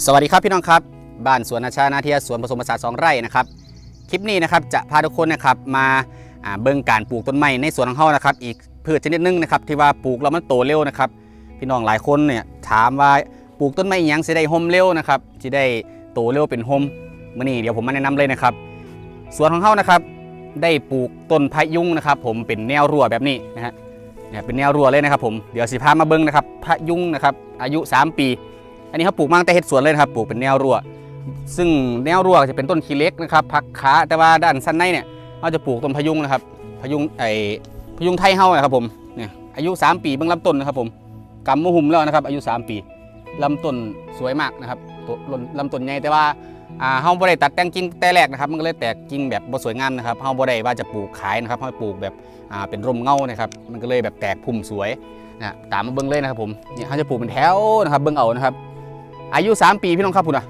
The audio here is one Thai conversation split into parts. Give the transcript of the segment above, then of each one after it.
สวัสดีครับพี่น้องครับ บ้านสวนอาชานาเทียสวนผสมผสานสองไร่นะครับ คลิปนี้นะครับจะพาทุกคนนะครับมาเบิ่งการปลูกต้นไม้ในสวนของเขานะครับ อีกพืชชนิดหนึงนะครับที่ว่าปลูกแล้วมันโตเร็วนะครับ พี่น้องหลายคนเนี่ยถามว่าปลูกต้นไม้ยังสิได้ห่มเร็วนะครับสิได้โตเร็วเป็นห่มมื้อนี้เดี๋ยวผมมาแนะนำเลยนะครับสวนของเขานะครับ ได้ปลูกต้นพะยุงนะครับ ผมเป็นแนวรั้วแบบนี้นะฮะเนี่ยเป็นแนวรั้วเลยนะครับผมเดี๋ยวสิพามาเบิ่งนะครับพะยุงนะครับอายุ 3 ปี อันนี้เขาปลูกมาตั้งแต่เฮ็ดสวนเลยนะครับปลูกเป็นแนวรั้วซึ่งแนวรั้วจะเป็นต้นขี้เล็กนะครับพักขาแต่ว่าด้านสั้นในเนี่ยเราจะปลูกต้นพยุงนะครับ พยุงไอพยุงไทยเฮานะครับผมเนี่ยอายุ 3 ปีเบื้องลำต้นนะครับผมกำมะหุ่มแล้วนะครับ อายุ 3 ปีลำต้นสวยมากนะครับตัวลำต้นใหญ่แต่ว่าเฮาบ่ได้ตัดแต่งกิ่งแต่แรกนะครับ มันก็เลยแตกกิ่งแบบบ่สวยงามนะครับเฮาบ่ได้ว่าจะปลูกขายนะครับเฮาปลูกแบบเป็นร่มเงานะครับ มันก็เลยแบบแตกพุ่มสวยนะตามมาเบิ่งเลยนะครับผมเนี่ยเขาจะปลูกเป็นแถวนะครับ เบิ่งเอานะครับ อายุ 3 ปีพี่น้องครับคุณอะ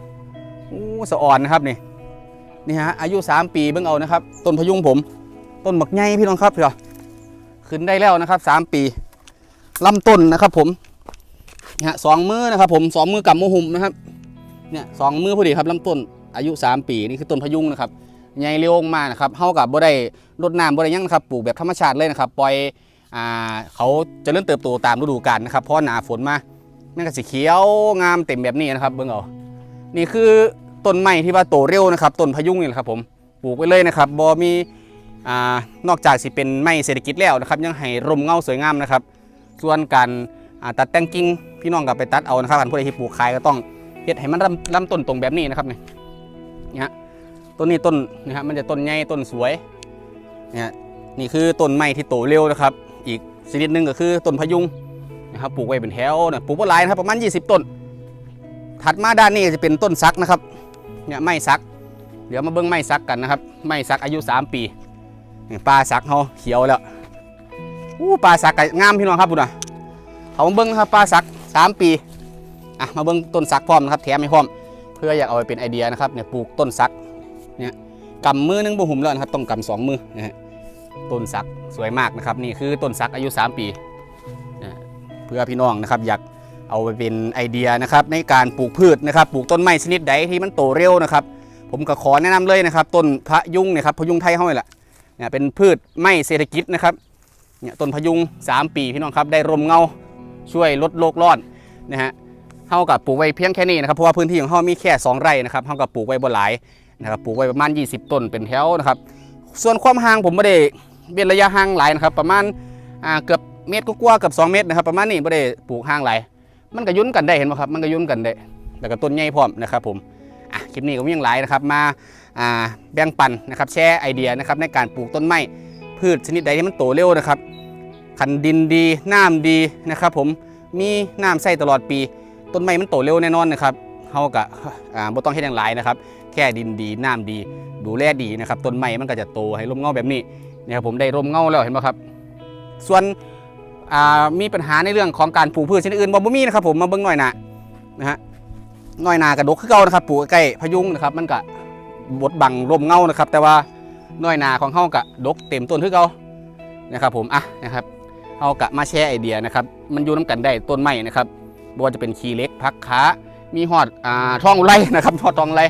โอ้สะอ่อนนะครับนี่นี่ฮะอายุ 3 ปีเบิ่งเอานะครับ ต้นพยุงผม ต้นหมักใหญ่พี่น้องครับเดี๋ยวขึ้นได้แล้วนะครับ 3 ปีลำต้นนะครับผมนี่ฮะสองมือนะครับผมสองมือกับมือหุ่มนะครับเนี่ยสองมือพอดีครับลำต้นอายุ 3 ปีนี่คือต้นพยุงนะครับใหญ่เร็วมากนะครับเท่ากับบ่ได้รดน้ำบ่ได้ยังนะครับปลูกแบบธรรมชาติเลยนะครับ ปล่อยอ่าเขาจะเริ่มเติบโตตามฤดูกาลนะครับเพราะหนาฝนมา มันก็สีเขียวงามเต็มแบบนี้นะครับเบิ่งเอานี่คือต้นไม้ที่ว่าโตเร็วนะครับต้นพะยุงนี่แหละครับผมปลูกไว้เลยนะครับบอมีอ่านอกจากสิเป็นไม้เศรษฐกิจแล้วนะครับ ยังให้ร่มเงาสวยงามนะครับ ส่วนการอ่าตัดแต่งกิ่งพี่น้องกับไปตัดเอานะครับอันผู้ใดที่ปลูกขายก็ต้องเฮ็ดให้มันลำลำต้นตรงแบบนี้นะครับนี่นี่ฮะต้นนี้ต้นนี่ฮะมันจะต้นใหญ่ต้นสวยนี่ฮะนี่คือต้นไม้ที่โตเร็วนะครับ อีกชนิดหนึ่งก็คือต้นพะยุง นะครับปลูกไว้เป็นแถวนะปลูกไว้หลายนะครับประมาณ 20 ต้น ถัดมาด้านนี้จะเป็นต้นซักนะครับเนี่ยไม้ซัก เดี๋ยวมาเบิ้งไม้ซักกันนะครับไม้ซักอายุ 3 ปีนี่ปลาซักเขาเขียวแล้วอู้ปลาซักงามพี่น้องครับบุญนะเขามาเบิ้งครับปลาซัก 3 ปีอะมาเบิ้งต้นซักพร้อมนะครับแถมให้พร้อม เพื่ออยากเอาไปเป็นไอเดียนะครับเนี่ยปลูกต้นซักเนี่ยกำมือหนึงบ่หุ่มแล้วนะครับต้องกำสองมือนะฮะต้นซักสวยมากนะครับนี่คือต้นซักอายุ 3 ปี พื่อพี่น้องนะครับอยากเอาไปเป็นไอเดียนะครับในการปลูกพืชนะครับปลูกต้นไม้ชนิดใดที่มันโตเร็วนะครับ ผมก็ขอแนะนำเลยนะครับ ต้นพะยุงเนะครับพะยุงไทยเฮานี่แหละเนี่ยเป็นพืชไม้เศรษฐกิจนะครับเนี่ยต้นพะยุง 3 ปีพี่น้องครับได้ร่มเงาช่วยลดโลกร้อนนะฮะเฮากับปลูกไว้เพียงแค่นี้นะครับเพราะว่าพื้นที่ของเฮามีแค่ 2 ไร่นะครับเฮากับปลูกไว้บ่หลายนะครับปลูกไว้ประมาณ 20 ต้นเป็นแถวนะครับ ส่วนความห่างผมไม่ได้เว้นระยะห่างหลายนะครับ ประมาณเกือบ เมตรกว่าๆเกือบ2 เมตรนะครับประมาณนี้ไม่ได้ปลูกห่างหลายมันก็ยุ่นกันได้เห็นไหมครับ มันก็ยุ่นกันได้แล้วก็ต้นใหญ่พร้อมนะครับผมคลิปนี้ก็มีอย่างหลายนะครับมาแบ่งปันนะครับแชร์ไอเดียนะครับในการปลูกต้นไม้พืชชนิดใดที่มันโตเร็วนะครับคันดินดีน้ำดีนะครับผมมีน้ำใส่ตลอดปี ต้นไม้มันโตเร็วแน่นอนนะครับเฮาก็อ่าบ่ต้องเฮ็ดอย่างหลายนะครับ แค่ดินดีน้ำดี ดูแลดีนะครับต้นไม้มันก็จะโตให้ร่มเงาแบบนี้นะครับผมได้ร่มเงาแล้วเห็นไหมครับ ส่วน มีปัญหาในเรื่องของการปลูกพืชชนิดอื่นบ่บ่มีนะครับผมมาเบิ่งหน่อยนะนะฮะหน่อยนากระดกคือเก่านะครับปลูกใกล้พยุงนะครับมันก็บดบังร่มเงานะครับ แต่ว่าหน่อยนาของเฮากะดกเต็มต้นคือเก่านะครับผมอะนะครับเฮากะมาแชร์ไอเดียนะครับมันอยู่น้ำกันได้ต้นไม้นะครับบ่ว่าจะเป็นขีเล็กพักขามีหอดอ่าท้องไรนะครับหอดทองไร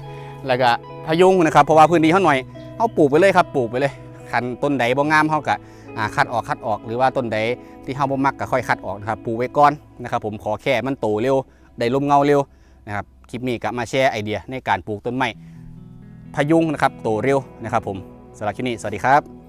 แล้วก็พยุงนะครับเพราะว่าพื้นที่เขาหน่อยเฮาปลูกไปเลยครับปลูกไปเลย คันต้นใดบ่งามเฮากะคัดออกคัดออกหรือว่าต้นใดที่เฮาบ่มักก็ค่อยคัดออกนะครับปลูกไว้ก่อนนะครับผมขอแค่มันโตเร็วได้ร่มเงาเร็วนะครับคลิปนี้ก็มาแชร์ไอเดียในการปลูกต้นไม้พยุงนะครับโตเร็วนะครับผมสำหรับคลิปนี้สวัสดีครับ